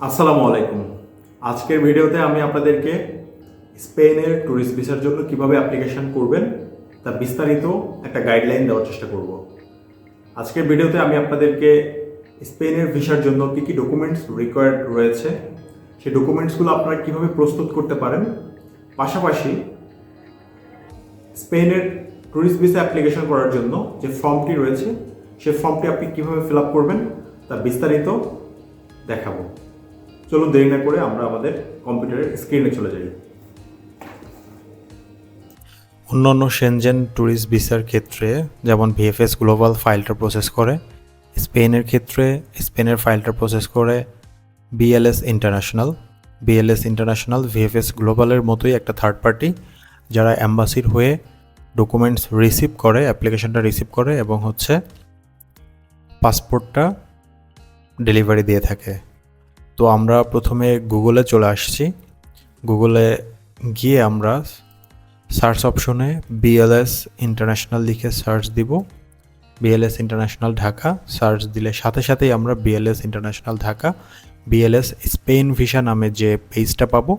আসসালামু আলাইকুম। আজকের ভিডিওতে আমি আপনাদেরকে স্পেনের ট্যুরিস্ট ভিসার জন্য কীভাবে অ্যাপ্লিকেশন করবেন তা বিস্তারিত একটা গাইডলাইন দেওয়ার চেষ্টা করব। আজকের ভিডিওতে আমি আপনাদেরকে স্পেনের ভিসার জন্য কী কী ডকুমেন্টস রিকোয়ার্ড রয়েছে, সেই ডকুমেন্টসগুলো আপনারা কীভাবে প্রস্তুত করতে পারেন। পাশাপাশি স্পেনের ট্যুরিস্ট ভিসা অ্যাপ্লিকেশন করার জন্য যে ফর্মটি রয়েছে সেই ফর্মটি আপনি কীভাবে ফিল আপ করবেন তা বিস্তারিত দেখাবো। চলুন দেরি না করে আমরা আমাদের কম্পিউটারের স্ক্রিনে চলে যাই। অন্যান্য সেনজেন ট্যুরিস্ট ভিসার ক্ষেত্রে, যেমন ভিএফএস গ্লোবাল ফাইলটা প্রসেস করে স্পেনের ক্ষেত্রে স্পেনের ফাইলটা প্রসেস করে BLS international BLS international VFS গ্লোবালের মতোই একটা থার্ড পার্টি যারা অ্যাম্বাসির হয়ে ডকুমেন্টস রিসিভ করে অ্যাপ্লিকেশনটা রিসিভ করে এবং হচ্ছে পাসপোর্টটা ডেলিভারি দিয়ে থাকে। তো আমরা প্রথমে গুগলে চলে আসছি। গুগলে গিয়ে আমরা সার্চ অপশনে বিএলএস ইন্টারন্যাশনাল লিখে সার্চ দিব। বিএলএস ইন্টারন্যাশনাল ঢাকা সার্চ দিলে সাথে সাথেই আমরা BLS international Dhaka BLS Spain visa নামে যে পেজটা পাবো,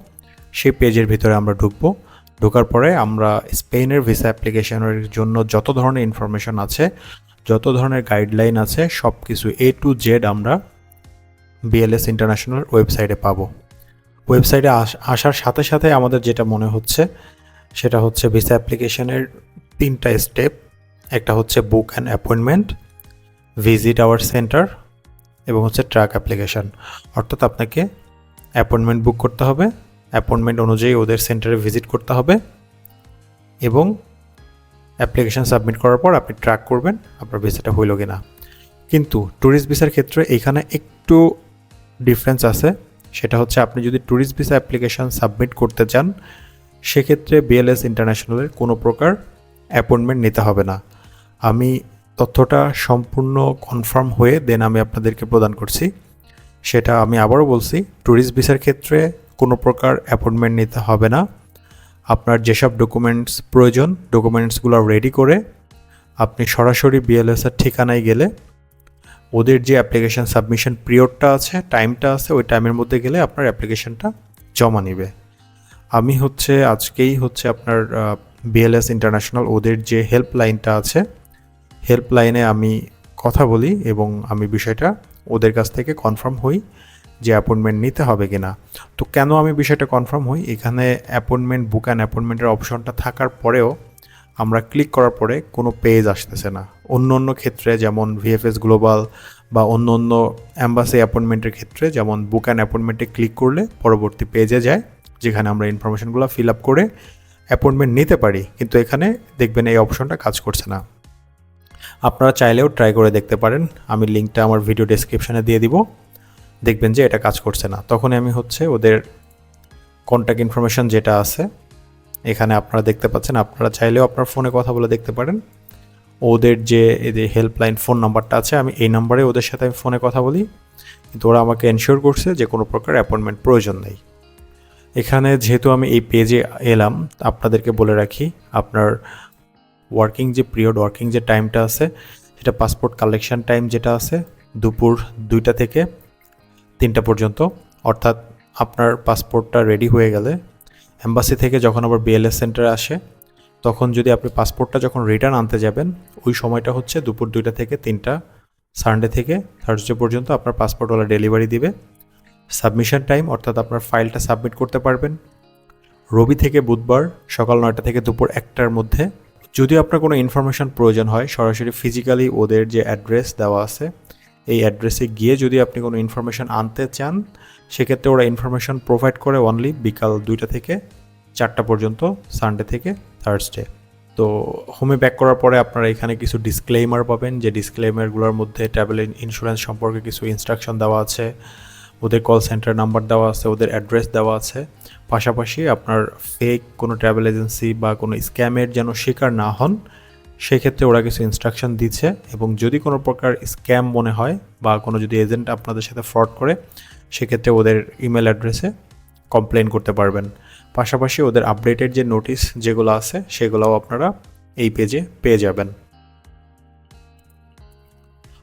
সেই পেজের ভিতরে আমরা ঢুকবো। ঢোকার পরে আমরা স্পেনের ভিসা অ্যাপ্লিকেশনের জন্য যত ধরনের ইনফরমেশন আছে, যত ধরনের গাইডলাইন আছে সব কিছু এ টু জেড আমরা বিএলএস ইন্টারন্যাশনাল ওয়েবসাইটে পাবো। ওয়েবসাইটে আসার সাথে সাথে আমাদের যেটা মনে হচ্ছে, সেটা হচ্ছে ভিসা অ্যাপ্লিকেশনের তিনটা স্টেপ একটা হচ্ছে book and appointment visit our centre এবং হচ্ছে ট্র্যাক অ্যাপ্লিকেশন অর্থাৎ আপনাকে অ্যাপয়েন্টমেন্ট বুক করতে হবে। অ্যাপয়েন্টমেন্ট অনুযায়ী ওদের সেন্টারে ভিজিট করতে হবে এবং অ্যাপ্লিকেশন সাবমিট করার পর আপনি ট্র্যাক করবেন আপনার ভিসাটা হইল কি না কিন্তু ট্যুরিস্ট ভিসার ক্ষেত্রে এইখানে একটু ডিফারেন্স আছে। সেটা হচ্ছে আপনি যদি ট্যুরিস্ট ভিসা অ্যাপ্লিকেশন সাবমিট করতে চান, সেক্ষেত্রে বিএলএস ইন্টারন্যাশনালের কোনো প্রকার অ্যাপয়েন্টমেন্ট নিতে হবে না। আমি তথ্যটা সম্পূর্ণ কনফার্ম হয়ে দেন আমি আপনাদেরকে প্রদান করছি। সেটা আমি আবারও বলছি ট্যুরিস্ট ভিসার ক্ষেত্রে কোনো প্রকার অ্যাপয়েন্টমেন্ট নিতে হবে না। আপনার যেসব ডকুমেন্টস প্রয়োজন ডকুমেন্টসগুলো রেডি করে আপনি সরাসরি বিএলএসের ঠিকানায় গেলে ওদের যে অ্যাপ্লিকেশন সাবমিশন পিরিয়ডটা আছে টাইমটা আছে, ওই টাইমের মধ্যে গেলে আপনার অ্যাপ্লিকেশনটা জমা নেবে। আমি হচ্ছে, আজকেই হচ্ছে আপনার বিএলএস ইন্টারন্যাশনাল ওদের যে হেল্পলাইনটা আছে হেল্পলাইনে আমি কথা বলি এবং আমি বিষয়টা ওদের কাছ থেকে কনফার্ম হই যে অ্যাপয়েন্টমেন্ট নিতে হবে কি না তো কেন আমি বিষয়টা কনফার্ম হই? এখানে অ্যাপয়েন্টমেন্ট বুক অ্যান্ড অ্যাপয়েন্টমেন্টের অপশনটা থাকার পরেও আমরা ক্লিক করার পরে কোনো পেজ আসতেছে না। অন্য অন্য ক্ষেত্রে যেমন ভিএফএস গ্লোবাল বা অন্য অন্য অ্যাম্বাসি অ্যাপয়েন্টমেন্টের ক্ষেত্রে যেমন বুক অ্যান্ড অ্যাপয়েন্টমেন্টে ক্লিক করলে পরবর্তী পেজে যায়, যেখানে আমরা ইনফরমেশনগুলো ফিল আপ করে অ্যাপয়েন্টমেন্ট নিতে পারি, কিন্তু এখানে দেখবেন এই অপশনটা কাজ করছে না। আপনারা চাইলেও ট্রাই করে দেখতে পারেন, আমি লিঙ্কটা আমার ভিডিও ডেসক্রিপশানে দিয়ে দিব। দেখবেন যে এটা কাজ করছে না। তখনই আমি হচ্ছে ওদের কন্ট্যাক্ট ইনফরমেশন যেটা আছে এখানে আপনারা দেখতে পাচ্ছেন, আপনারা চাইলেও আপনার ফোনে কথা বলে দেখতে পারেন। ওদের যে এদের হেল্পলাইন ফোন নাম্বারটা আছে, আমি এই নাম্বারে ওদের সাথে আমি ফোনে কথা বলি। কিন্তু ওরা আমাকে এনশিওর করছে যে কোনো প্রকার অ্যাপয়েন্টমেন্ট প্রয়োজন নেই। এখানে যেহেতু আমি এই পেজে এলাম, আপনাদেরকে বলে রাখি, আপনার ওয়ার্কিং যে পিরিয়ড ওয়ার্কিং যে টাইমটা আছে, সেটা পাসপোর্ট কালেকশন টাইম যেটা আছে, দুপুর দুইটা থেকে তিনটা পর্যন্ত। অর্থাৎ আপনার পাসপোর্টটা রেডি হয়ে গেলে অ্যাম্বাসি থেকে যখন আবার বিএলএস সেন্টারে আসে, তখন যদি আপনি পাসপোর্টটা যখন রিটার্ন আনতে যাবেন, ওই সময়টা হচ্ছে দুপুর দুইটা থেকে তিনটা সানডে থেকে থার্সডে পর্যন্ত আপনার পাসপোর্টওয়ালা ডেলিভারি দিবে। সাবমিশন টাইম অর্থাৎ আপনার ফাইলটা সাবমিট করতে পারবেন। রবি থেকে বুধবার সকাল নয়টা থেকে দুপুর একটার মধ্যে। যদি আপনার কোনো ইনফরমেশন প্রয়োজন হয়, সরাসরি ফিজিক্যালি ওদের যে অ্যাড্রেস দেওয়া আছে এই অ্যাড্রেসে গিয়ে যদি আপনি কোনো ইনফরমেশন আনতে চান, সেক্ষেত্রে ওরা ইনফরমেশন প্রোভাইড করে অনলি বিকাল দুইটা থেকে চারটা পর্যন্ত সানডে থেকে থার্সডে তো হোমে ব্যাক করার পরে আপনারা এখানে কিছু ডিসক্লেইমার পাবেন, যে ডিসক্লেইমারগুলোর মধ্যে ট্রাভেল ইন্স্যুরেন্স সম্পর্কে কিছু ইনস্ট্রাকশন দেওয়া আছে, ওদের কল সেন্টার নাম্বার দেওয়া আছে, ওদের অ্যাড্রেস দেওয়া আছে। পাশাপাশি আপনার ফেক কোনো ট্রাভেল এজেন্সি বা কোনো স্ক্যামের যেন শিকার না হন সেক্ষেত্রে ওরা কিছু ইনস্ট্রাকশন দিচ্ছে এবং যদি কোনো প্রকার স্ক্যাম মনে হয় বা কোনো যদি এজেন্ট আপনাদের সাথে ফ্রড করে, সেক্ষেত্রে ওদের ইমেল অ্যাড্রেসে কমপ্লেন করতে পারবেন। পাশাপাশি ওদের আপডেটেড যে নোটিশ যেগুলো আছে, সেগুলোও আপনারা এই পেজে পেয়ে যাবেন।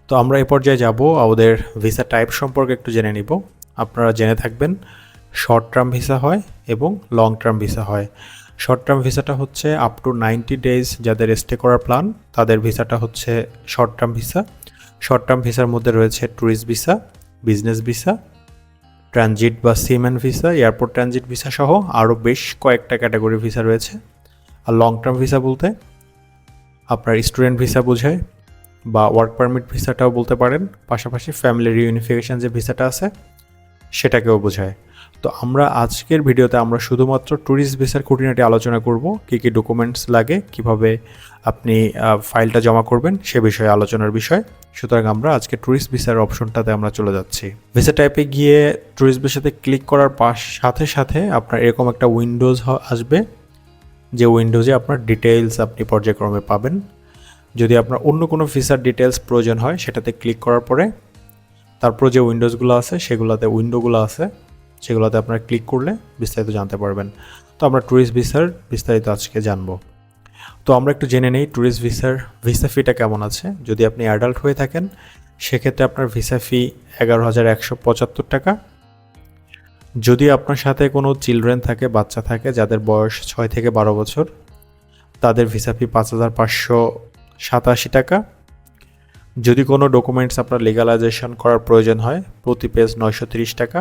তো আমরা এই পর্যায়ে যাব, ওদের ভিসা টাইপ সম্পর্কে একটু জেনে নিব। আপনারা জেনে থাকবেন শর্ট টার্ম ভিসা হয় এবং লং টার্ম ভিসা হয়। শর্ট টার্ম ভিসাটা হচ্ছে আপ টু নাইনটি ডেজ যাদের স্টে করার প্ল্যান তাদের ভিসাটা হচ্ছে short term visa short term ভিসার মধ্যে রয়েছে tourist visa business visa transit বা seaman visa airport transit visa সহ আরও বেশ কয়েকটা ক্যাটাগরি ভিসা রয়েছে। আর লং টার্ম ভিসা বলতে আপনার স্টুডেন্ট ভিসা বোঝায় বা ওয়ার্ক পারমিট ভিসাটাও বলতে পারেন। পাশাপাশি ফ্যামিলি রিউনিফিকেশন যে ভিসাটা আছে, সেটাকেও বোঝায়। তো আমরা আজকের ভিডিওতে আমরা শুধুমাত্র ট্যুরিস্ট ভিসার খুঁটিনাটি আলোচনা করব, কী কী ডকুমেন্টস লাগে, কীভাবে আপনি ফাইলটা জমা করবেন সে বিষয়ে আলোচনার বিষয়। সুতরাং আমরা আজকে ট্যুরিস্ট ভিসার অপশনটাতে আমরা চলে যাচ্ছি। ভিসা টাইপে গিয়ে ট্যুরিস্ট ভিসাতে ক্লিক করার পাশ, সাথে সাথে আপনার এরকম একটা উইন্ডোজ আসবে। যে উইন্ডোজে আপনার ডিটেইলস আপনি পর্যায়ক্রমে পাবেন। যদি আপনার অন্য কোনো ভিসার ডিটেলস প্রয়োজন হয়, সেটাতে ক্লিক করার পরে তারপর যে উইন্ডোজগুলো আছে, সেগুলোতে উইন্ডোগুলো আছে। সেগুলোতে আপনারা ক্লিক করলে বিস্তারিত জানতে পারবেন। তো আমরা ট্যুরিস্ট ভিসার বিস্তারিত আজকে জানব। তো আমরা একটু জেনে নেই ট্যুরিস্ট ভিসার ভিসা ফিটা কেমন আছে। যদি আপনি অ্যাডাল্ট হয়ে থাকেন, সেক্ষেত্রে আপনার ভিসা ফি এগারো হাজার একশো পঁচাত্তর টাকা। যদি আপনার সাথে কোনো চিলড্রেন থাকে, বাচ্চা থাকে, যাদের বয়স ছয় থেকে বারো বছর, তাদের ভিসা ফি পাঁচ হাজার পাঁচশো সাতাশি টাকা। যদি কোনো ডকুমেন্টস আপনার লিগালাইজেশন করার প্রয়োজন হয়, প্রতি পেজ নয়শো তিরিশ টাকা।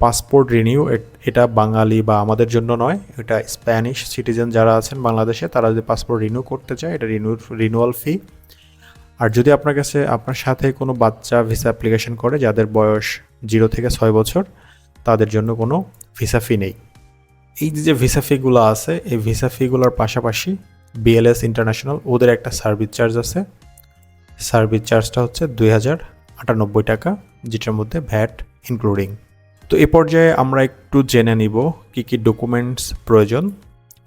পাসপোর্ট রিনিউ, এটা বাঙালি বা আমাদের জন্য নয়, এটা স্প্যানিশ সিটিজেন যারা আছেন বাংলাদেশে, তারা যদি পাসপোর্ট রিনিউ করতে চায়, এটা রিনিউ রিনুয়াল ফি। আর যদি আপনার কাছে, আপনার সাথে কোনো বাচ্চা ভিসা অ্যাপ্লিকেশন করে, যাদের বয়স জিরো থেকে ছয় বছর, তাদের জন্য কোনো ভিসা ফি নেই। এই যে ভিসা ফিগুলো আছে, এই ভিসা ফিগুলোর পাশাপাশি বিএলএস ইন্টারন্যাশনাল, ওদের একটা সার্ভিস চার্জ আছে। সার্ভিস চার্জটা হচ্ছে দুই হাজার আটানব্বই টাকা, যেটার মধ্যে ভ্যাট ইনক্লুডিং। তো এ পর্যায়ে আমরা একটু জেনে নিব কি কি ডকুমেন্টস প্রয়োজন।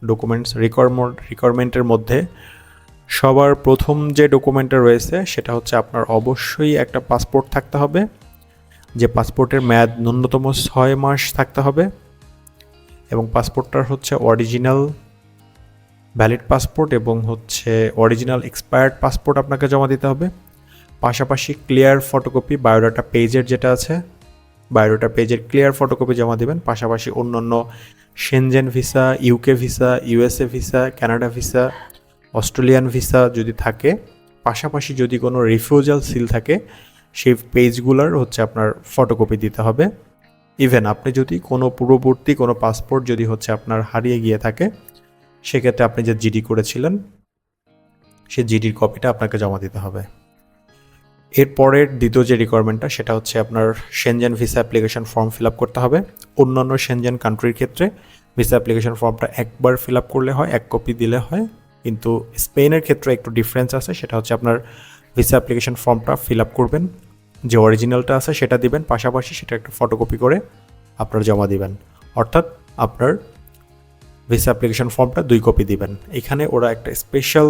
ডকুমেন্টস রিকোয়ারমেন্ট রিকোয়ারমেন্টের মধ্যে সবার প্রথম যে ডকুমেন্টটা রয়েছে সেটা হচ্ছে আপনার অবশ্যই একটা পাসপোর্ট থাকতে হবে। যে পাসপোর্টের মেয়াদ ন্যূনতম ছয় মাস থাকতে হবে এবং পাসপোর্টটার হচ্ছে অরিজিনাল ভ্যালিড পাসপোর্ট এবং হচ্ছে অরিজিনাল এক্সপায়ার্ড পাসপোর্ট আপনাকে জমা দিতে হবে। পাশাপাশি ক্লিয়ার ফটোকপি বায়োডাটা পেজের যেটা আছে বায়োডাটা পেজের ক্লিয়ার ফটোকপি জমা দেবেন। পাশাপাশি অন্যান্য Schengen visa UK visa USA visa Canada visa Australian visa যদি থাকে, পাশাপাশি যদি কোনো রিফিউজাল সিল থাকে, সেই পেজগুলোর হচ্ছে আপনার ফটোকপি দিতে হবে। ইভেন আপনি যদি কোনো পূর্ববর্তী কোনো পাসপোর্ট যদি হচ্ছে আপনার হারিয়ে গিয়ে থাকে, সেক্ষেত্রে আপনি যে জিডি করেছিলেন, সে জিডির কপিটা আপনাকে জমা দিতে হবে। এরপরের দ্বিতীয় যে রিকোয়ারমেন্টটা সেটা হচ্ছে আপনার Schengen visa application form fill up করতে হবে। অন্যান্য সেনজেন কান্ট্রির ক্ষেত্রে ভিসা অ্যাপ্লিকেশন ফর্মটা একবার ফিল আপ করলে হয়, এক কপি দিলে হয়। কিন্তু স্পেনের ক্ষেত্রে একটু ডিফারেন্স আছে, সেটা হচ্ছে আপনার ভিসা অ্যাপ্লিকেশন ফর্মটা ফিল আপ করবেন। যে অরিজিনালটা আছে, সেটা দিবেন। পাশাপাশি সেটা একটা ফটোকপি করে আপনার জমা দিবেন। অর্থাৎ আপনার ভিসা অ্যাপ্লিকেশন ফর্মটা দুই কপি দিবেন। এখানে ওরা একটা স্পেশাল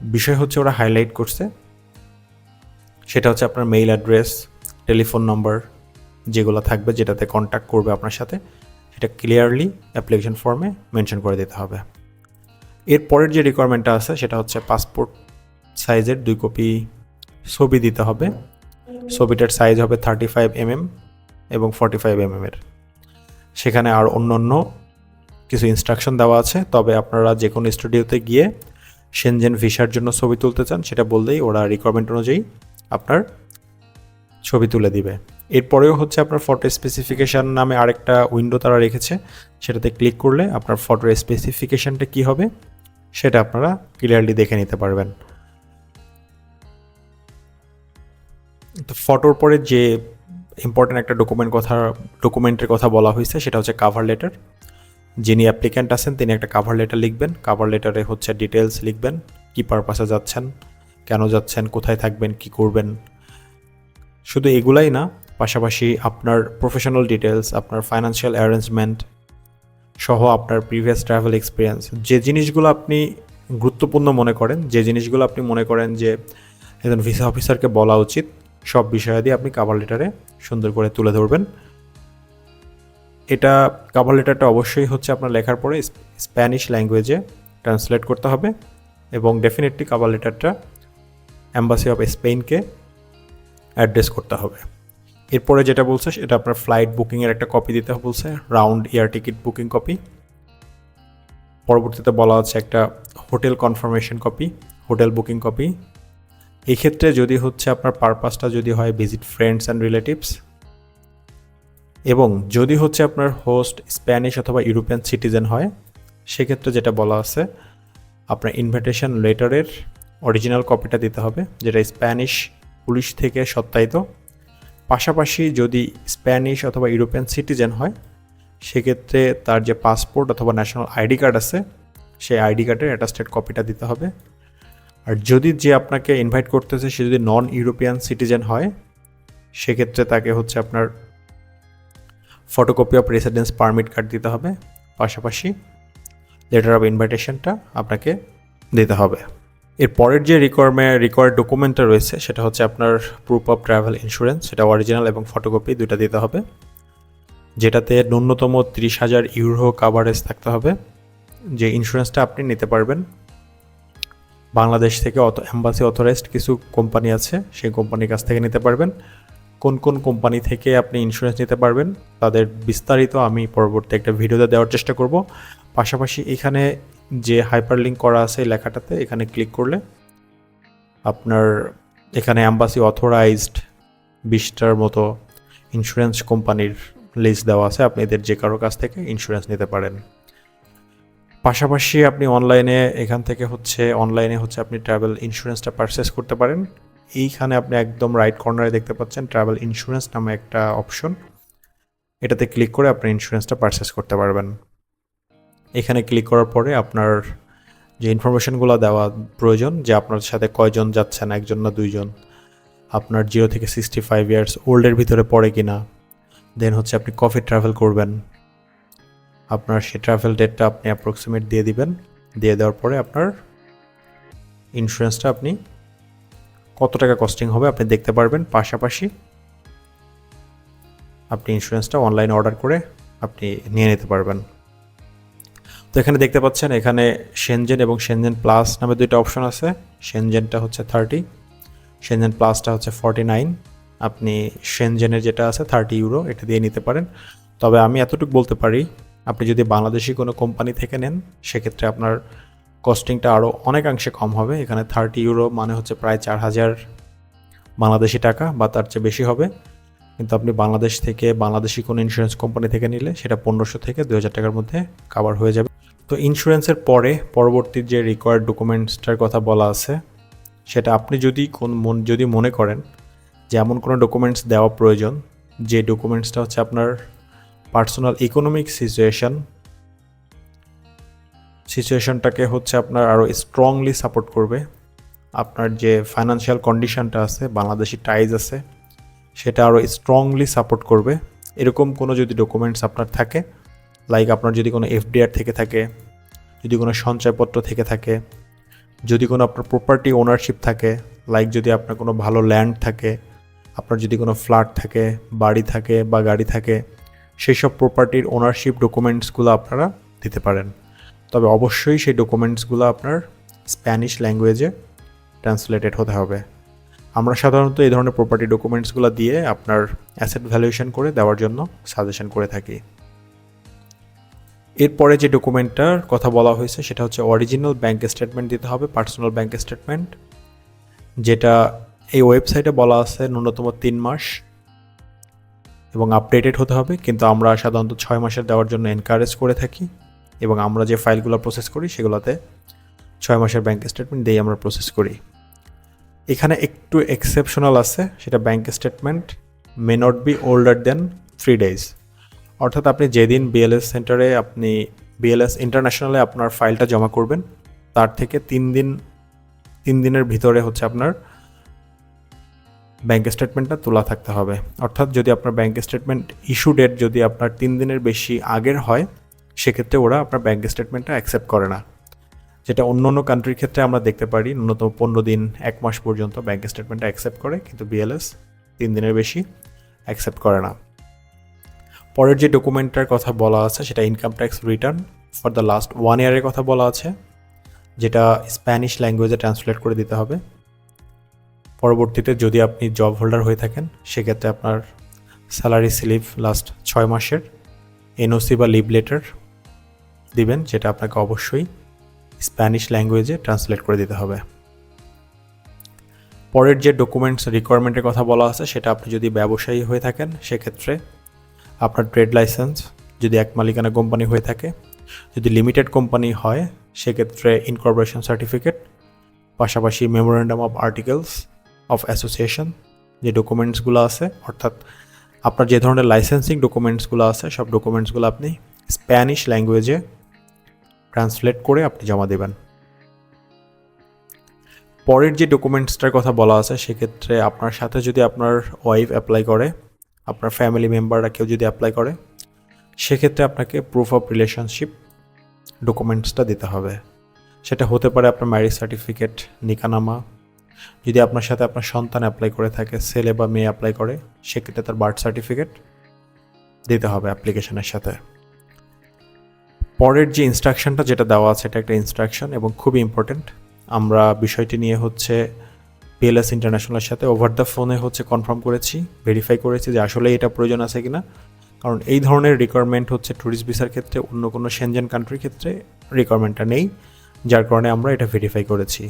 বিষয় হচ্ছে ওরা হাইলাইট করছে। সেটা হচ্ছে আপনার মেইল অ্যাড্রেস টেলিফোন নম্বর যেগুলো থাকবে যেটাতে কন্ট্যাক্ট করবে আপনার সাথে, সেটা ক্লিয়ারলি অ্যাপ্লিকেশন ফর্মে মেনশন করে দিতে হবে। এর পরের যে রিকোয়ারমেন্টটা আছে সেটা হচ্ছে পাসপোর্ট সাইজের দুই কপি ছবি দিতে হবে। ছবিটার সাইজ হবে থার্টি ফাইভ এমএম এবং ফর্টি ফাইভ এমএম এর। সেখানে আর অন্য অন্য কিছু ইনস্ট্রাকশন দেওয়া আছে, তবে আপনারা যে কোনো স্টুডিওতে গিয়ে সেনজেন ভিসার জন্য ছবি তুলতে চান, সেটা বললেই ওরা রিকোয়ারমেন্ট অনুযায়ী আপনার ছবি তুলে দিবে। এরপরেও হচ্ছে আপনার ফটো স্পেসিফিকেশান নামে আরেকটা উইন্ডো তারা রেখেছে, সেটাতে ক্লিক করলে আপনার ফটোর স্পেসিফিকেশানটা কী হবে, সেটা আপনারা ক্লিয়ারলি দেখে নিতে পারবেন। তো ফটোর পরে যে ইম্পর্ট্যান্ট একটা ডকুমেন্ট কথা ডকুমেন্টের কথা বলা হয়েছে, সেটা হচ্ছে কাভার লেটার যিনি অ্যাপ্লিক্যান্ট আছেন, তিনি একটা কাভার লেটার লিখবেন। কাভার লেটারে হচ্ছে ডিটেলস লিখবেন, কী পারপাসে যাচ্ছেন কেন যাচ্ছেন, কোথায় থাকবেন, কি করবেন। শুধু এগুলাই না, পাশাপাশি আপনার প্রফেশনাল ডিটেলস আপনার ফাইন্যান্সিয়াল অ্যারেঞ্জমেন্ট সহ আপনার প্রিভিয়াস ট্রাভেল এক্সপিরিয়েন্স যে জিনিসগুলো আপনি গুরুত্বপূর্ণ মনে করেন, যে জিনিসগুলো আপনি মনে করেন যে একজন ভিসা অফিসারকে বলা উচিত, সব বিষয়াদি আপনি কাভার লেটারে সুন্দর করে তুলে ধরবেন। এটা কাভার লেটারটা অবশ্যই হচ্ছে আপনার লেখার পরে স্প্যানিশ ল্যাঙ্গুয়েজে ট্রান্সলেট করতে হবে এবং ডেফিনেটলি কাভার লেটারটা অ্যাম্বাসি অফ স্পেনকে অ্যাড্রেস করতে হবে। এরপরে যেটা বলছে, সেটা আপনার ফ্লাইট বুকিংয়ের একটা কপি দিতে বলছে round air ticket booking copy পরবর্তীতে বলা হচ্ছে একটা hotel confirmation copy hotel booking copy এই ক্ষেত্রে যদি হচ্ছে আপনার পারপাসটা যদি হয় ভিজিট ফ্রেন্ডস অ্যান্ড রিলেটিভস এবং যদি হচ্ছে আপনার হোস্ট স্প্যানিশ অথবা ইউরোপিয়ান সিটিজেন হয়, সেক্ষেত্রে যেটা বলা আছে, আপনার ইনভিটেশন লেটারের অরিজিনাল কপিটা দিতে হবে, যেটা স্প্যানিশ পুলিশ থেকে সত্যায়িত। পাশাপাশি যদি স্প্যানিশ অথবা ইউরোপিয়ান সিটিজেন হয়, সেক্ষেত্রে তার যে পাসপোর্ট অথবা ন্যাশনাল আইডি কার্ড আছে, সেই আইডি কার্ডের অ্যাটাস্টেড কপিটা দিতে হবে। আর যদি যে আপনাকে ইনভাইট করতেছে, সে যদি নন ইউরোপিয়ান সিটিজেন হয়, সেক্ষেত্রে তাকে হচ্ছে আপনার photocopy of residence permit card দিতে হবে। পাশাপাশি লেটার অফ ইনভাইটেশনটা আপনাকে দিতে হবে। এর পরের যে রিকোয়ারমে রিকোয়ার্ড ডকুমেন্টটা রয়েছে, সেটা হচ্ছে আপনার প্রুফ অফ ট্রাভেল ইন্স্যুরেন্স সেটা অরিজিনাল এবং ফটোকপি দুইটা দিতে হবে। যেটাতে ন্যূনতম তিরিশ হাজার ইউরো কাভারেজ থাকতে হবে। যে ইন্স্যুরেন্সটা আপনি নিতে পারবেন। বাংলাদেশ থেকে অত অ্যাম্বাসি অথরাইজড কিছু কোম্পানি আছে, সেই কোম্পানির কাছ থেকে নিতে পারবেন। কোন কোন কোম্পানি থেকে আপনি ইন্স্যুরেন্স নিতে পারবেন, তাদের বিস্তারিত আমি পরবর্তী একটা ভিডিওতে দেওয়ার চেষ্টা করব। পাশাপাশি এখানে যে হাইপার লিঙ্ক করা আছে এই লেখাটাতে, এখানে ক্লিক করলে আপনার এখানে অ্যাম্বাসি অথরাইজড বিশটার মতো ইন্স্যুরেন্স কোম্পানির লিস্ট দেওয়া আছে। আপনি এদের যে কারও কাছ থেকে ইন্স্যুরেন্স নিতে পারেন। পাশাপাশি আপনি অনলাইনে এখান থেকে হচ্ছে অনলাইনে হচ্ছে আপনি ট্রাভেল ইন্স্যুরেন্সটা পারচেস করতে পারেন। এইখানে আপনি একদম রাইট কর্নারে দেখতে পাচ্ছেন ট্রাভেল ইন্স্যুরেন্স নামে একটা অপশন এটাতে ক্লিক করে আপনি ইন্স্যুরেন্সটা পারচেস করতে পারবেন। এখানে ক্লিক করার পরে আপনার যে ইনফরমেশনগুলো দেওয়া প্রয়োজন, যে আপনার সাথে কয়জন যাচ্ছেন, একজন না দুইজন, আপনার জিরো থেকে সিক্সটি ফাইভ ইয়ার্স ওল্ডের ভিতরে পড়ে কি না দেন হচ্ছে আপনি কফি ট্রাভেল করবেন। আপনার সেই ট্রাভেল ডেটটা আপনি অ্যাপ্রক্সিমেট দিয়ে দিবেন, দিয়ে দেওয়ার পরে আপনার ইন্স্যুরেন্সটা আপনি কত টাকা কস্টিং হবে আপনি দেখতে পারবেন। পাশাপাশি আপনি ইন্স্যুরেন্সটা অনলাইন অর্ডার করে আপনি নিয়ে নিতে পারবেন। তো এখানে দেখতে পাচ্ছেন, এখানে সেনজেন এবং সেনজেন প্লাস নামে দুইটা অপশন আছে। সেনজেনটা হচ্ছে থার্টি সেনজেন প্লাসটা হচ্ছে ফর্টি নাইন আপনি সেনজেনের যেটা আছে থার্টি ইউরো এটা দিয়ে নিতে পারেন। তবে আমি এতটুকু বলতে পারি, আপনি যদি বাংলাদেশি কোনো কোম্পানি থেকে নেন, সেক্ষেত্রে আপনার কস্টিংটা আরও অনেকাংশে কম হবে। এখানে থার্টি ইউরো মানে হচ্ছে প্রায় চার হাজার বাংলাদেশি টাকা বা তার চেয়ে বেশি হবে। কিন্তু আপনি বাংলাদেশ থেকে, বাংলাদেশি কোনো ইন্স্যুরেন্স কোম্পানি থেকে নিলে, সেটা পনেরোশো থেকে দু হাজার টাকার মধ্যে কাভার হয়ে যাবে। তো ইন্স্যুরেন্সের পরে পরবর্তী যে রিকোয়ার্ড ডকুমেন্টসটার কথা বলা আছে, সেটা আপনি যদি কোন মন, যদি মনে করেন যে এমন কোনো ডকুমেন্টস দেওয়া প্রয়োজন, যে ডকুমেন্টসটা হচ্ছে আপনার পার্সোনাল ইকোনমিক সিচুয়েশন সিচুয়েশনটাকে হচ্ছে আপনার আরও স্ট্রংলি সাপোর্ট করবে, আপনার যে ফাইন্যান্সিয়াল কন্ডিশনটা আছে, বাংলাদেশি টাইজ আছে, সেটা আরও স্ট্রংলি সাপোর্ট করবে, এরকম কোনো যদি ডকুমেন্টস আপনার থাকে লাইক আপনার যদি কোনো এফডিআর থেকে থাকে, যদি কোনো সঞ্চয়পত্র থেকে থাকে, যদি কোনো আপনার প্রপার্টি ওনারশিপ থাকে লাইক যদি আপনার কোনো ভালো ল্যান্ড থাকে, আপনার যদি কোনো ফ্ল্যাট থাকে, বাড়ি থাকে বা গাড়ি থাকে সেই সব প্রপার্টির ওনারশিপ ডকুমেন্টসগুলো আপনারা দিতে পারেন। তবে অবশ্যই সেই ডকুমেন্টসগুলো আপনার স্প্যানিশ ল্যাঙ্গুয়েজে ট্রান্সলেটেড হতে হবে। আমরা সাধারণত এই ধরনের প্রপার্টি ডকুমেন্টসগুলো দিয়ে আপনার অ্যাসেট ভ্যালুয়েশন করে দেওয়ার জন্য সাজেশন করে থাকি। এরপরে যে ডকুমেন্টটার কথা বলা হয়েছে, সেটা হচ্ছে অরিজিনাল ব্যাংক স্টেটমেন্ট দিতে হবে পার্সোনাল ব্যাংক স্টেটমেন্ট যেটা এই ওয়েবসাইটে বলা আছে ন্যূনতম তিন মাস, এবং আপডেটেড হতে হবে, কিন্তু আমরা সাধারণত ছয় মাসের দেওয়ার জন্য এনকারেজ করে থাকি, এবং আমরা যে ফাইলগুলো প্রসেস করি, সেগুলোতে ছয় মাসের ব্যাংক স্টেটমেন্ট দিয়েই আমরা প্রসেস করি। এখানে একটু এক্সেপশনাল আছে, সেটা bank statement may not be older than three days অর্থাৎ আপনি যেদিন বিএলএস সেন্টারে আপনি বিএলএস ইন্টারন্যাশনালে আপনার ফাইলটা জমা করবেন, তার থেকে তিন দিন, তিন দিনের ভিতরে হচ্ছে আপনার ব্যাংক স্টেটমেন্টটা তোলা থাকতে হবে। অর্থাৎ যদি আপনার ব্যাংক স্টেটমেন্ট ইস্যু ডেট যদি আপনার তিন দিনের বেশি আগের হয়, সেক্ষেত্রে ওরা আপনার ব্যাংক স্টেটমেন্টটা অ্যাকসেপ্ট করে না। যেটা অন্য অন্য কান্ট্রির ক্ষেত্রে আমরা দেখতে পারি, ন্যূনতম পনেরো দিন, এক মাস পর্যন্ত ব্যাংক স্টেটমেন্টটা অ্যাকসেপ্ট করে, কিন্তু বিএলএস তিন দিনের বেশি অ্যাকসেপ্ট করে না। পরের যে ডকুমেন্টটার কথা বলা আছে, সেটা income tax return for the last one ইয়ারের কথা বলা আছে, যেটা স্প্যানিশ ল্যাঙ্গুয়েজে ট্রান্সলেট করে দিতে হবে। পরবর্তীতে যদি আপনি জব হোল্ডার হয়ে থাকেন, সেক্ষেত্রে আপনার স্যালারি স্লিপ লাস্ট ছয় মাসের এনওসি বা লিভ লেটার দিবেন, যেটা আপনাকে অবশ্যই স্প্যানিশ ল্যাঙ্গুয়েজে ট্রান্সলেট করে দিতে হবে। পরের যে ডকুমেন্টস রিকোয়ারমেন্টের কথা বলা আছে, সেটা আপনি যদি ব্যবসায়ী হয়ে থাকেন, সেক্ষেত্রে আপনার ট্রেড লাইসেন্স যদি এক মালিকানা কোম্পানি হয়ে থাকে, যদি লিমিটেড কোম্পানি হয়, সেক্ষেত্রে ইনকর্পোরেশন সার্টিফিকেট পাশাপাশি memorandum of articles of association যে ডকুমেন্টসগুলো আছে, অর্থাৎ আপনার যে ধরনের লাইসেন্সিং ডকুমেন্টসগুলো আছে, সব ডকুমেন্টসগুলো আপনি স্প্যানিশ ল্যাঙ্গুয়েজে ট্রান্সলেট করে আপনি জমা দেবেন। পরের যে ডকুমেন্টসটার কথা বলা আছে, সেক্ষেত্রে আপনার সাথে যদি আপনার ওয়াইফ অ্যাপ্লাই করে আপনার ফ্যামিলি মেম্বাররা কেউ যদি অ্যাপ্লাই করে, সেক্ষেত্রে আপনাকে প্রুফ অফ রিলেশনশিপ ডকুমেন্টসটা দিতে হবে। সেটা হতে পারে আপনার ম্যারিজ সার্টিফিকেট নিকানামা। যদি আপনার সাথে আপনার সন্তান অ্যাপ্লাই করে থাকে, ছেলে বা মেয়ে অ্যাপ্লাই করে, সেক্ষেত্রে তার বার্থ সার্টিফিকেট দিতে হবে অ্যাপ্লিকেশনের সাথে। পরের যে ইনস্ট্রাকশনটা যেটা দেওয়া আছে, এটা একটা ইনস্ট্রাকশন এবং খুবই ইম্পর্টেন্ট আমরা বিষয়টি নিয়ে হচ্ছে পিএলএস ইন্টারন্যাশনালের সাথে ওভার দ্য ফোনে হচ্ছে কনফার্ম করেছি ভেরিফাই করেছি যে আসলে এটা প্রয়োজন আছে কিনা। কারণ এই ধরনের রিকোয়ারমেন্ট হচ্ছে ট্যুরিস্ট ভিসার ক্ষেত্রে, অন্য কোনো সেনজেন কান্ট্রির ক্ষেত্রে রিকোয়ারমেন্টটা নেই, যার কারণে আমরা এটা ভেরিফাই করেছি।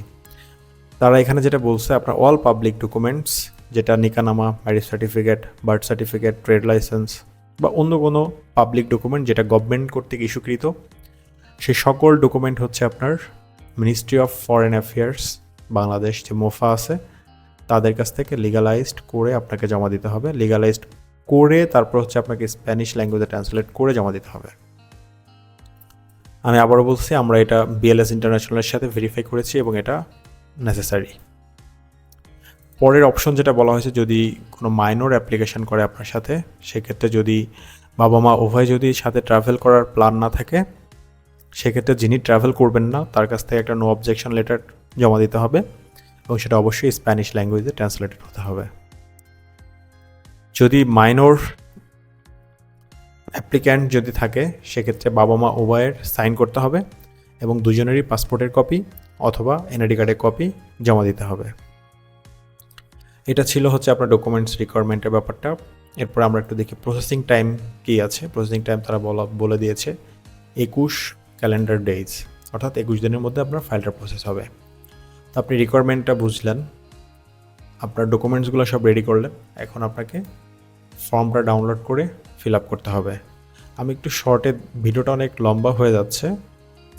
তারা এখানে যেটা বলছে, আপনার অল পাবলিক ডকুমেন্টস যেটা নিকানামা marriage certificate birth certificate trade licence বা অন্য কোনো পাবলিক ডকুমেন্ট যেটা গভর্নমেন্ট কর্তৃক ইস্যুকৃত সেই সকল ডকুমেন্ট হচ্ছে আপনার ministry of foreign affairs Bangladesh যে মোফা আছে, তাদের কাছ থেকে লিগালাইজড করে আপনাকে জমা দিতে হবে। লিগালাইজড করে তারপর হচ্ছে আপনাকে স্প্যানিশ ল্যাঙ্গুয়েজে ট্রান্সলেট করে জমা দিতে হবে। আমি আবারও বলছি, আমরা এটা বিএলএস ইন্টারন্যাশনালের সাথে ভেরিফাই করেছি এবং এটা নেসেসারি পরের অপশন যেটা বলা হয়েছে, যদি কোনো মাইনর অ্যাপ্লিকেশন করে আপনার সাথে, সেক্ষেত্রে যদি বাবা মা উভয় যদি সাথে ট্রাভেল করার প্ল্যান না থাকে, সেক্ষেত্রে যিনি ট্রাভেল করবেন না, তার কাছ থেকে একটা নো অবজেকশন লেটার জমা দিতে হবে এবং সেটা অবশ্যই স্প্যানিশ ল্যাঙ্গুয়েজে ট্রান্সলেটেড হতে হবে। যদি মাইনর অ্যাপ্লিক্যান্ট যদি থাকে, সেক্ষেত্রে বাবা মা উভয়ের সাইন করতে হবে এবং দুজনেরই পাসপোর্টের কপি অথবা এনআইডি কার্ডের কপি জমা দিতে হবে। এটা ছিল হচ্ছে আপনার ডকুমেন্টস রিকোয়ারমেন্টের ব্যাপারটা। এরপর আমরা একটু দেখি প্রসেসিং টাইম কী আছে। প্রসেসিং টাইম তারা বলা, বলে দিয়েছে একুশ ক্যালেন্ডার ডেজ অর্থাৎ একুশ দিনের মধ্যে আপনার ফাইলটা প্রসেস হবে। আপনি রিকোয়ারমেন্টটা বুঝলেন, আপনার ডকুমেন্টসগুলো সব রেডি করলেন, এখন আপনাকে ফর্মটা ডাউনলোড করে ফিল আপ করতে হবে। আমি একটু শর্টে ভিডিওটা অনেক লম্বা হয়ে যাচ্ছে,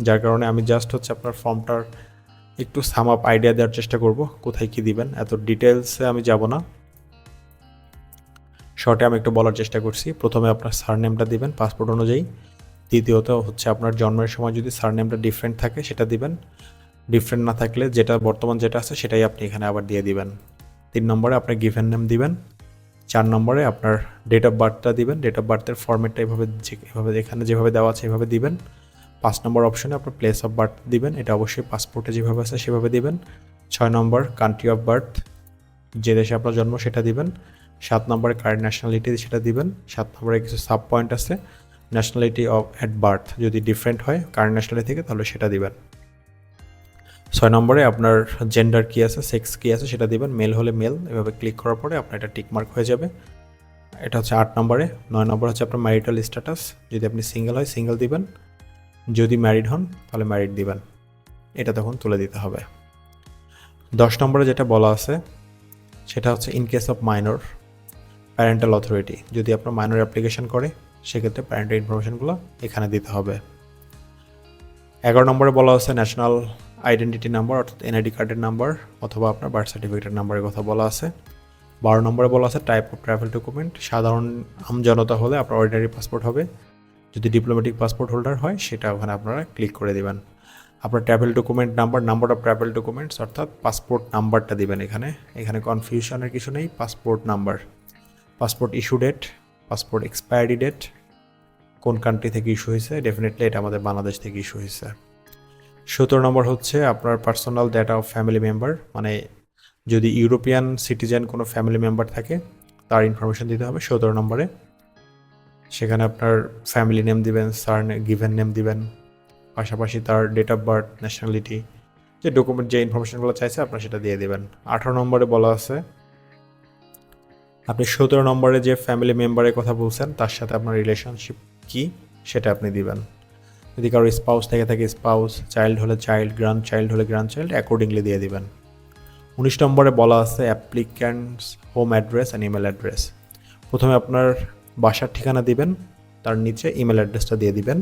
যার কারণে আমি জাস্ট হচ্ছে আপনার ফর্মটার একটু সাম আপ আইডিয়া দেওয়ার চেষ্টা করব, কোথায় কী দিবেন, এত ডিটেলসে আমি যাব না। শর্টে আমি একটু বলার চেষ্টা করছি, প্রথমে আপনার সারনেমটা দিবেন পাসপোর্ট অনুযায়ী, দ্বিতীয়ত হচ্ছে আপনার জন্মের সময় যদি সারনেমটা ডিফারেন্ট থাকে, সেটা দিবেন। ডিফারেন্ট না থাকলে যেটা বর্তমান যেটা আছে সেটাই আপনি এখানে আবার দিয়ে দিবেন। তিন নম্বরে আপনার গিভেন নেম দিবেন। চার নম্বরে আপনার ডেট অফ বার্থটা দিবেন। ডেট অফ বার্থের ফর্মেটটা এভাবে এভাবে এখানে যেভাবে দেওয়া আছে এভাবে দিবেন। পাঁচ নম্বর অপশনে আপনার প্লেস অফ বার্থ দিবেন। এটা অবশ্যই পাসপোর্টে যেভাবে আছে সেভাবে দিবেন। ছয় নম্বর কান্ট্রি অফ বার্থ যে দেশে আপনার জন্ম সেটা দিবেন। সাত নম্বরে কারেন্ট ন্যাশনালিটি সেটা দিবেন। সাত নম্বরে কিছু সাব পয়েন্ট আছে। ন্যাশনালিটি অফ অ্যাট বার্থ যদি ডিফারেন্ট হয় কারেন্ট ন্যাশনালিটি থেকে, তাহলে সেটা দিবেন। ছয় নম্বরে আপনার জেন্ডার কী আছে সেক্স কী আছে সেটা দিবেন। মেল হলে মেল এভাবে ক্লিক করার পরে আপনার এটা টিকমার্ক হয়ে যাবে। এটা হচ্ছে আট নম্বরে। নয় নম্বর হচ্ছে আপনার ম্যারিটাল স্ট্যাটাস যদি আপনি সিঙ্গেল হয় সিঙ্গেল দিবেন। যদি ম্যারিড হন, তাহলে ম্যারিড দিবেন। এটা তখন তুলে দিতে হবে। দশ নম্বরে যেটা বলা আছে, সেটা হচ্ছে in case of minor parental authority যদি আপনার মাইনর অ্যাপ্লিকেশন করে, সেক্ষেত্রে প্যারেন্টাল ইনফরমেশনগুলো এখানে দিতে হবে। এগারো নম্বরে বলা আছে ন্যাশনাল আইডেন্টিটি নাম্বার অর্থাৎ এনআইডি কার্ডের নাম্বার অথবা আপনার বার্থ সার্টিফিকেটের নাম্বারের কথা বলা আছে। বারো নম্বরে বলা আছে টাইপ অফ ট্রাভেল ডকুমেন্ট সাধারণ আমজনতা হলে আপনার অর্ডিনারি পাসপোর্ট হবে। যদি ডিপ্লোম্যাটিক পাসপোর্ট হোল্ডার হয়, সেটা ওখানে আপনারা ক্লিক করে দেবেন। আপনার travel document number number of travel documents অর্থাৎ পাসপোর্ট নাম্বারটা দিবেন এখানে। এখানে কনফিউশনের কিছু নেই passport number passport issue date passport expiry date কোন কান্ট্রি থেকে ইস্যু হয়েছে ডেফিনেটলি এটা আমাদের বাংলাদেশ থেকে ইস্যু হয়েছে। সতেরো নম্বর হচ্ছে আপনার personal data of family member মানে যদি ইউরোপিয়ান সিটিজেন কোনো ফ্যামিলি মেম্বার থাকে, তার ইনফরমেশন দিতে হবে সতেরো নম্বরে। সেখানে আপনার ফ্যামিলি নেম দিবেন সার গিভেন নেম দিবেন, পাশাপাশি তার ডেট অফ বার্থ ন্যাশনালিটি যে ডকুমেন্ট যে ইনফরমেশনগুলো চাইছে, আপনার সেটা দিয়ে দেবেন। আঠারো নম্বরে বলা আছে, আপনি সতেরো নম্বরে যে ফ্যামিলি মেম্বারের কথা বলছেন, তার সাথে আপনার রিলেশনশিপ কি, সেটা আপনি দিবেন। যদি কারও স্পাউস থেকে থাকে স্পাউস চাইল্ড হলে চাইল্ড গ্র্যান্ড চাইল্ড হলে গ্র্যান্ড চাইল্ড অ্যাকর্ডিংলি দিয়ে দিবেন। উনিশ নম্বরে বলা আছে applicants home address and email address প্রথমে আপনার বাসার ঠিকানা দিবেন, তার নিচে ইমেল অ্যাড্রেসটা দিয়ে দিবেন।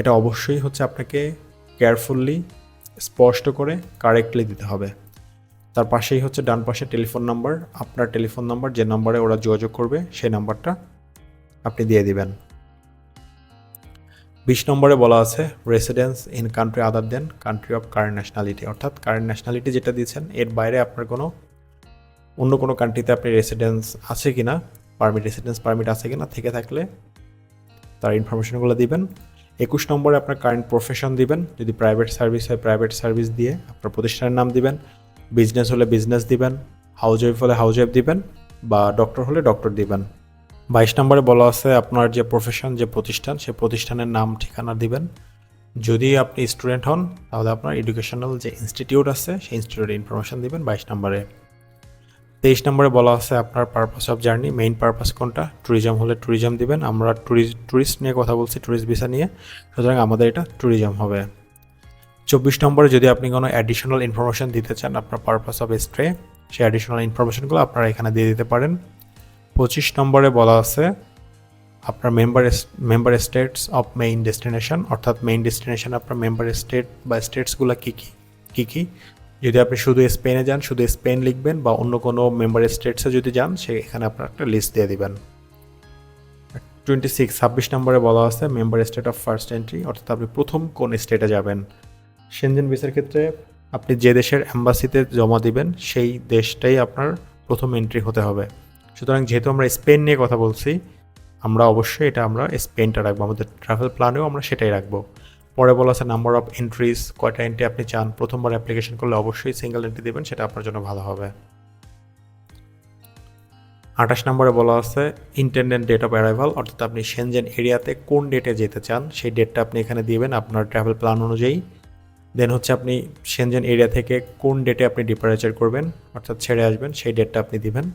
এটা অবশ্যই হচ্ছে আপনাকে কেয়ারফুললি স্পষ্ট করে কারেক্টলি দিতে হবে। তার পাশেই হচ্ছে ডান পাশে টেলিফোন নাম্বার আপনার টেলিফোন নাম্বার যে নাম্বারে ওরা যোগাযোগ করবে, সেই নাম্বারটা আপনি দিয়ে দিবেন। বিশ নম্বরে বলা আছে residence in country other than country of current nationality অর্থাৎ কারেন্ট ন্যাশনালিটি যেটা দিয়েছেন, এর বাইরে আপনার কোনো অন্য কোনো কান্ট্রিতে আপনি রেসিডেন্স আছে কি না পারমিট রেসিডেন্স পারমিট আছে কি না থেকে থাকলে তার ইনফরমেশনগুলো দিবেন। একুশ নম্বরে আপনার কারেন্ট প্রফেশন দিবেন, যদি প্রাইভেট সার্ভিস হয় প্রাইভেট সার্ভিস দিয়ে আপনার প্রতিষ্ঠানের নাম দিবেন। বিজনেস হলে বিজনেস দিবেন হাউস ওয়াইফ হলে হাউস ওয়াইফ দিবেন, বা ডক্টর হলে ডক্টর দিবেন। বাইশ নম্বরে বলা আছে, আপনার যে প্রফেশন যে প্রতিষ্ঠান, সে প্রতিষ্ঠানের নাম, ঠিকানা দিবেন। যদি আপনি স্টুডেন্ট হন, তাহলে আপনার এডুকেশনাল যে ইনস্টিটিউট আছে, সেই ইনস্টিটিউটের ইনফরমেশন দিবেন বাইশ নম্বরে। তেইশ নম্বরে বলা আছে, আপনার purpose of journey main purpose কোনটা? ট্যুরিজম হলে ট্যুরিজম দিবেন। আমরা ট্যুরিস্ট ট্যুরিস্ট নিয়ে কথা বলছি ট্যুরিস্ট ভিসা নিয়ে। সুতরাং আমাদের এটা ট্যুরিজম হবে। চব্বিশ নম্বরে, যদি আপনি কোনো অ্যাডিশনাল ইনফরমেশন দিতে চান, আপনার পারপাস অফ স্ট্রে সেই অ্যাডিশনাল ইনফরমেশনগুলো আপনারা এখানে দিয়ে দিতে পারেন। পঁচিশ নম্বরে বলা আছে, আপনার member member states of main destination অর্থাৎ মেইন ডেস্টিনেশন আপনার মেম্বার স্টেট বা স্টেটসগুলো কী কী? কী কী? যদি আপনি শুধু স্পেনে যান, শুধু স্পেন লিখবেন বা অন্য কোনো মেম্বার স্টেটসে যদি যান, সে এখানে আপনার একটা লিস্ট দিয়ে দিবেন। টোয়েন্টি সিক্স ছাব্বিশ নম্বরে বলা আছে member state of first entry অর্থাৎ আপনি প্রথম কোন স্টেটে যাবেন। সেনজেন ভিসার ক্ষেত্রে আপনি যে দেশের অ্যাম্বাসিতে জমা দিবেন, সেই দেশটাই আপনার প্রথম এন্ট্রি হতে হবে। সুতরাং যেহেতু আমরা স্পেন নিয়ে কথা বলছি, আমরা অবশ্যই এটা আমরা স্পেনটা রাখব। আমাদের ট্রাভেল প্ল্যানেও আমরা সেটাই রাখব। পরে বলা আছে নাম্বার অফ এন্ট্রিজ কয়টা এন্ট্রি আপনি চান, প্রথমবার অ্যাপ্লিকেশন করলে অবশ্যই সিঙ্গেল এন্ট্রি দেবেন, সেটা আপনার জন্য ভালো হবে। আঠাশ নম্বরে বলা আছে ইন্টেন্ডেন্ট ডেট অফ অ্যারাইভাল অর্থাৎ আপনি সেনজেন এরিয়াতে কোন ডেটে যেতে চান, সেই ডেটটা আপনি এখানে দিবেন আপনার ট্রাভেল প্ল্যান অনুযায়ী। দেন হচ্ছে আপনি সেনজেন এরিয়া থেকে কোন ডেটে আপনি ডিপারেচার করবেন, অর্থাৎ ছেড়ে আসবেন, সেই ডেটটা আপনি দিবেন।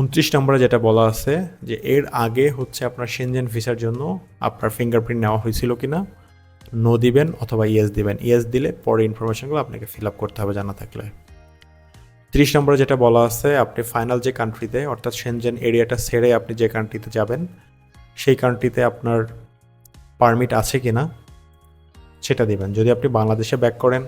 উনত্রিশ নম্বরে যেটা বলা আছে যে এর আগে হচ্ছে আপনার সেনজেন ভিসার জন্য আপনার ফিঙ্গারপ্রিন্ট নেওয়া হয়েছিল কি না নো দিবেন অথবা ইয়েস দিবেন। ইয়েস দিলে পরে ইনফরমেশনগুলো আপনাকে ফিল আপ করতে হবে জানা থাকলে। তিরিশ নম্বরে যেটা বলা আছে, আপনি ফাইনাল যে কান্ট্রিতে অর্থাৎ সেনজেন এরিয়াটা ছেড়ে আপনি যে কান্ট্রিতে যাবেন, সেই কান্ট্রিতে আপনার পারমিট আছে কি না সেটা দেবেন। যদি আপনি বাংলাদেশে ব্যাক করেন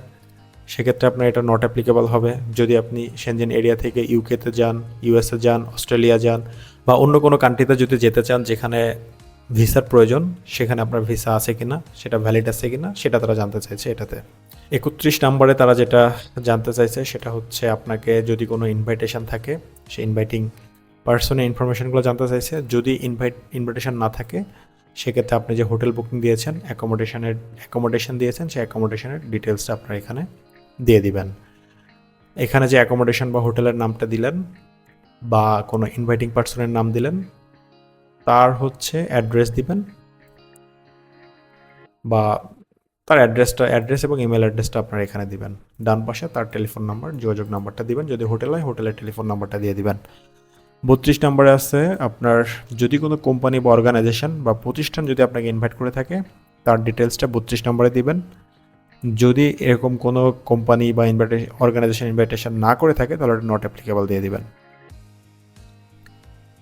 সেক্ষেত্রে আপনার এটা নট অ্যাপ্লিকেবল হবে। যদি আপনি সেনজেন এরিয়া থেকে ইউকেতে যান ইউএসএ যান অস্ট্রেলিয়া যান বা অন্য কোনো কান্ট্রিতে যদি যেতে চান যেখানে ভিসার প্রয়োজন, সেখানে আপনার ভিসা আছে কি না সেটা ভ্যালিড আছে কি না সেটা তারা জানতে চাইছে এটাতে। একত্রিশ নম্বরে তারা যেটা জানতে চাইছে সেটা হচ্ছে আপনাকে যদি কোনো ইনভাইটেশন থাকে সেই ইনভাইটিং পার্সনের ইনফরমেশনগুলো জানতে চাইছে। যদি ইনভাইট ইনভাইটেশন না থাকে, সেক্ষেত্রে আপনি যে হোটেল বুকিং দিয়েছেন অ্যাকোমোডেশনের অ্যাকোমোডেশন দিয়েছেন, সেই অ্যাকোমোডেশনের ডিটেলসটা আপনার এখানে দিয়ে দিবেন। এখানে যে অ্যাকোমোডেশন বা হোটেলের নামটা দিলেন বা কোনো ইনভাইটিং পার্সনের নাম দিলেন, তার হচ্ছে অ্যাড্রেস দিবেন বা তার অ্যাড্রেসটা অ্যাড্রেস এবং ইমেল অ্যাড্রেসটা আপনার এখানে দিবেন। ডান পাশে তার টেলিফোন নাম্বার যোগাযোগ নাম্বারটা দিবেন। যদি হোটেল হয় হোটেলের টেলিফোন নাম্বারটা দিয়ে দিবেন। বত্রিশ নম্বরে আছে আপনার যদি কোনো কোম্পানি বা অর্গানাইজেশন বা প্রতিষ্ঠান যদি আপনাকে ইনভাইট করে থাকে, তার ডিটেলসটা বত্রিশ নম্বরে দিবেন। যদি এরকম কোনো কোম্পানি বা ইনভাইটেশন অর্গানাইজেশন ইনভাইটেশন না করে থাকে, তাহলে নট অ্যাপ্লিকেবল দিয়ে দিবেন।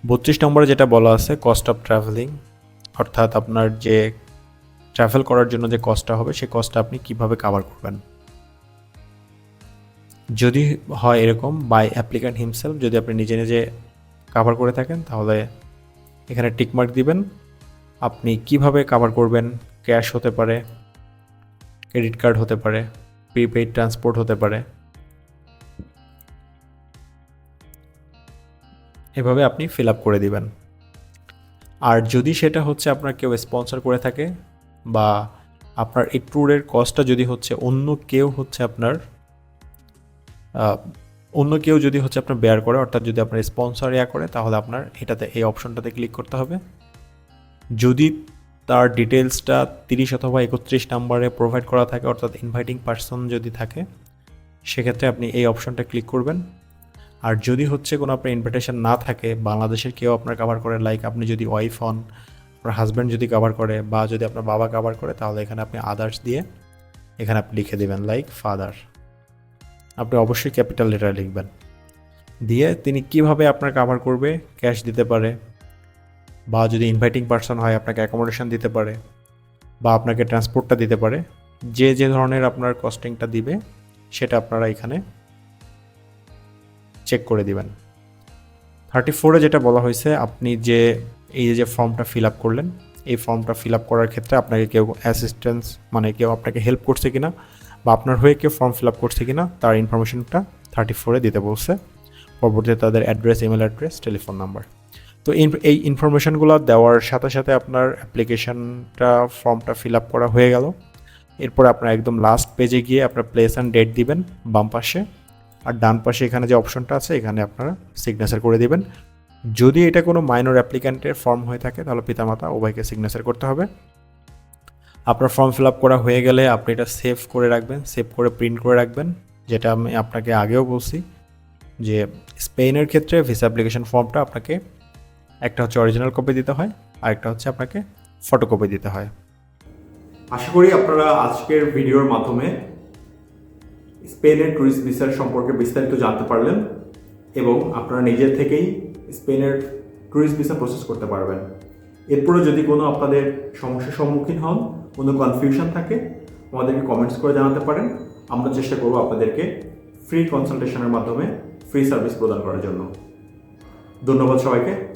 বত্রিশ নম্বরে যেটা বলা আছে কস্ট অফ ট্রাভেলিং অর্থাৎ আপনার যে ট্রাভেল করার জন্য যে কস্টটা হবে, সেই কস্টটা আপনি কীভাবে কাভার করবেন। যদি হয় এরকম বাই অ্যাপ্লিক্যান্ট হিমসেলফ যদি আপনি নিজে নিজে কাভার করে থাকেন, তাহলে এখানে টিকমার্ক দিবেন। আপনি কীভাবে কাভার করবেন ক্যাশ হতে পারে ক্রেডিট কার্ড হতে পারে, প্রিপেইড ট্রান্সপোর্ট হতে পারে। এভাবে আপনি ফিল আপ করে দিবেন। আর যদি সেটা হচ্ছে আপনার কেউ স্পন্সর করে থাকে বা আপনার এই ট্যুরের কস্টটা যদি হচ্ছে অন্য কেউ হচ্ছে আপনার অন্য কেউ যদি হচ্ছে আপনার বেয়ার করে, অর্থাৎ যদি আপনার স্পন্সর ইয়া করে, তাহলে আপনার এটাতে, এই অপশনটাতে ক্লিক করতে হবে। যদি তার ডিটেলসটা তিরিশ অথবা একত্রিশ নাম্বারে প্রোভাইড করা থাকে, অর্থাৎ ইনভাইটিং পার্সন যদি থাকে, সেক্ষেত্রে আপনি এই অপশনটা ক্লিক করবেন। আর যদি হচ্ছে কোনো আপনার ইনভিটেশন না থাকে, বাংলাদেশের কেউ আপনার কাভার করে লাইক আপনি যদি ওয়াইফ হন, আপনার হাজব্যান্ড যদি কাভার করে, বা যদি আপনার বাবা কাভার করে, তাহলে এখানে আপনি আদার্স দিয়ে এখানে আপনি লিখে দেবেন লাইক ফাদার আপনি অবশ্যই ক্যাপিটাল লেটার লিখবেন। দিয়ে তিনি কীভাবে আপনার কাভার করবে ক্যাশ দিতে পারে বা যদি ইনভাইটিং পার্সন হয়, আপনাকে অ্যাকোমোডেশন দিতে পারে বা আপনাকে ট্রান্সপোর্টটা দিতে পারে, যে যে ধরনের আপনার কস্টিংটা দিবে, সেটা আপনারা এখানে চেক করে দিবেন। থার্টি ফোরে যেটা বলা হয়েছে, আপনি যে, এই যে ফর্মটা ফিল আপ করলেন, এই ফর্মটা ফিল আপ করার ক্ষেত্রে আপনাকে কেউ অ্যাসিস্ট্যান্স মানে কেউ আপনাকে হেল্প করছে কিনা বা আপনার হয়ে কেউ ফর্ম ফিল আপ করছে কিনা, তার ইনফরমেশনটা থার্টি ফোরে দিতে বলছে। পরবর্তীতে তাদের address email address telephone number তো এই ইনফরমেশনগুলো দেওয়ার সাথে সাথে আপনার অ্যাপ্লিকেশনটা ফর্মটা ফিল আপ করা হয়ে গেল। এরপর আপনার একদম লাস্ট পেজে গিয়ে আপনার প্লেস অ্যান্ড ডেট দিবেন বাম পাশে। আর ডান পাশে এখানে যে অপশনটা আছে, এখানে আপনারা সিগনেচার করে দিবেন। যদি এটা কোনো মাইনর অ্যাপ্লিক্যান্টের ফর্ম হয়ে থাকে, তাহলে পিতামাতা উভয়কে সিগনেচার করতে হবে। আপনার ফর্ম ফিল আপ করা হয়ে গেলে আপনি এটা সেভ করে রাখবেন সেভ করে প্রিন্ট করে রাখবেন। যেটা আমি আপনাকে আগেও বলছি যে স্পেনের ক্ষেত্রে ভিসা অ্যাপ্লিকেশন ফর্মটা আপনাকে একটা হচ্ছে অরিজিনাল কপি দিতে হয় আর একটা হচ্ছে আপনাকে ফটোকপি দিতে হয়। আশা করি আপনারা আজকের ভিডিওর মাধ্যমে স্পেনের ট্যুরিস্ট ভিসার সম্পর্কে বিস্তারিত জানতে পারলেন এবং আপনারা নিজের থেকেই স্পেনের ট্যুরিস্ট ভিসা প্রসেস করতে পারবেন। এরপরে যদি কোনো আপনাদের সমস্যার সম্মুখীন হন, কোনো কনফিউশন থাকে, আমাদেরকে কমেন্টস করে জানাতে পারেন। আমরা চেষ্টা করব আপনাদেরকে ফ্রি কনসালটেশনের মাধ্যমে ফ্রি সার্ভিস প্রদান করার জন্য। ধন্যবাদ সবাইকে।